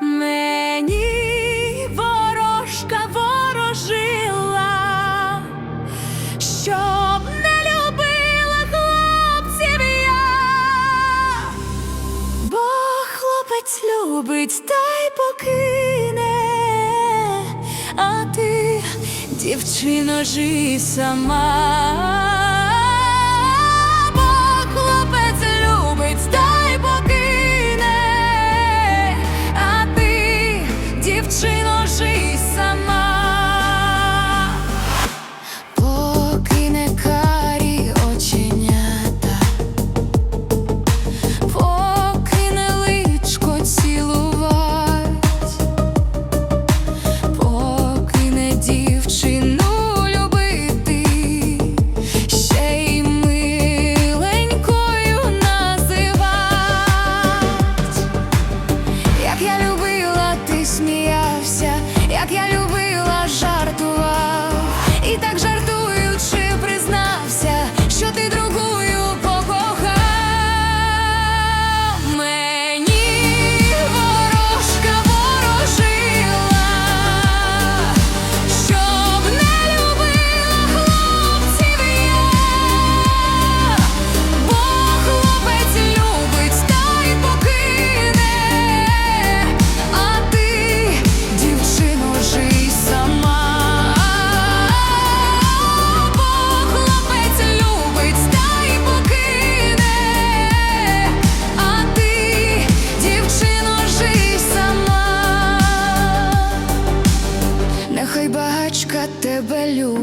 мені ворожка ворожила, щоб не любила хлопців я, бо хлопець любить та й покине, а ти, дівчино, жи сама.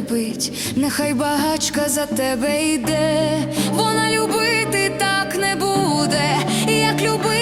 терпить, нехай багачка за тебе йде, вона любити так не буде, як любити.